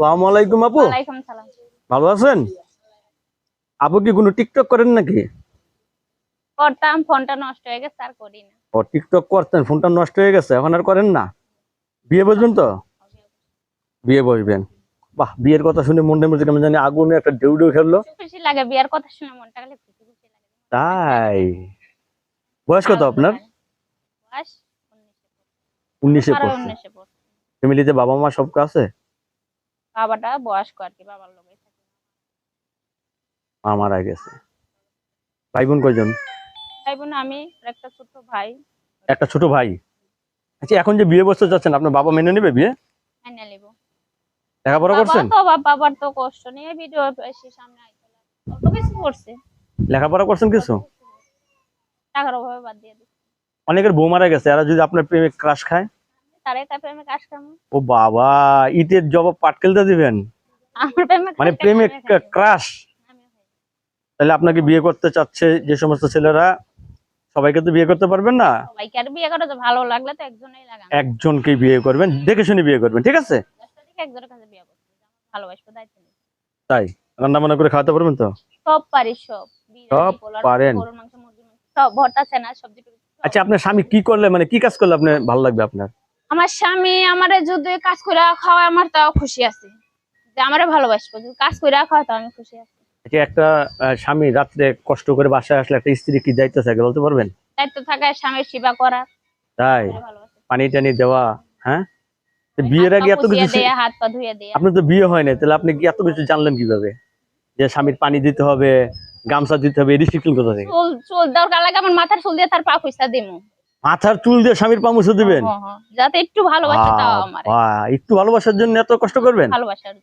আলাইকুম আপু। ওয়ালাইকুম সালাম। ভালো আছেন? আপু কি কোনো টিকটক করেন নাকি? করতাম ফোনটা নষ্ট হয়ে গেছে আর করি না। ও টিকটক করতেন ফোনটা নষ্ট হয়ে গেছে এখন আর করেন না? বিয়ে বসবেন তো? বিয়ে বসবেন। বাহ বিয়ের কথা শুনে মনে মধ্যে কেমন জানি আগুনে একটা ঢেউ ঢেউ খেললো। খুশি লাগে বিয়ার কথা শুনে মনটা গেলে খুশি খুশি লাগে। তাই? বয়স কত আপনার? বয়স উনিশে আরও পড়ছে পড়ছে ফ্যামিলিতে বাবা মা সব আছে? বাবাটা বয়স্ক আর কি বাবার লোক মা মারা গেছে ভাই বোন কয়জন? ভাই বোন আমি একটা ছোট ভাই। একটা ছোট ভাই? আচ্ছা এখন যে বিয়ে বসতে যাচ্ছেন আপনার বাবা মেনে নেবে বিয়ে? এনে নিব। লেখাপড়া করছেন? বাবা- বাবার তো কষ্ট নিয়ে ভিডিও এসে সামনে আইতে। অল্প কিছু করছে। লেখাপড়া করছেন কিছু? টাকার অভাবে বাদ দিয়ে দিচ্ছে। অনেকের বউ মারা গেছে আর যদি আপনার প্রেমে ক্রাশ খায়? তারে তার প্রেমে কাজ কামো ও বাবা ইটের জবাব পাটকেলটা দিবেন? আমার প্রেমে মানে প্রেমে ক্রাশ? তাহলে আপনাকে বিয়ে করতে চাচ্ছে যে সমস্ত ছেলেরা সবাইকে তো বিয়ে করতে পারবেন না? সবাইকে আর বিয়ে করে তো ভালো লাগলে তো একজনেই লাগান। একজনকে বিয়ে করবেন দেখে শুনে বিয়ে করবেন ঠিক আছে? একজনের কাছে বিয়ে করছি ভালোবাসবো দায়িত্ব তাই? রান্না বান্না করে খাওয়াতে পারবেন তো? সব পারি সব। সব পারেন। সব ভর্তা চেনা সবজি আচ্ছা আপনার স্বামী কি করলে মানে কি কাজ করলে আপনার ভালো লাগবে আপনার? আমার স্বামী আমারে যদি কাজ করে খাওয়ায় আমার তাও খুশি আছে। যে আমারে ভালোবাসবো যদি কাজ করে খাওয়ায় তো আমি খুশি আছি। আচ্ছা একটা স্বামী রাত্রে কষ্ট করে বাসায় আসলে একটা স্ত্রী কি দায়িত্ব থাকে বলতে পারবেন? দায়িত্ব থাকে স্বামীর সেবা করা তাই? পানি টানি দেওয়া হ্যাঁ? বিয়ের আগে এত কিছু হাত পা ধুয়ে দেয়া। আপনার তো বিয়ে হয় না তাহলে আপনি কি এত কিছু জানলেন কীভাবে? যে স্বামীর পানি দিতে হবে গামছা দিতে হবে এটি শিখলেন কোথা থেকে? চুল চুল দরকার লাগে আমার মাথার চুল দিয়ে তার পা খুঁজতে দিমু। মাথার চুল দিয়ে স্বামীর পামুছে দিবেন? হ্যাঁ, হ্যাঁ, যাতে একটু ভালোবাসা দাও আমারে। একটু ভালোবাসার জন্য এত কষ্ট করবেন? ভালোবাসার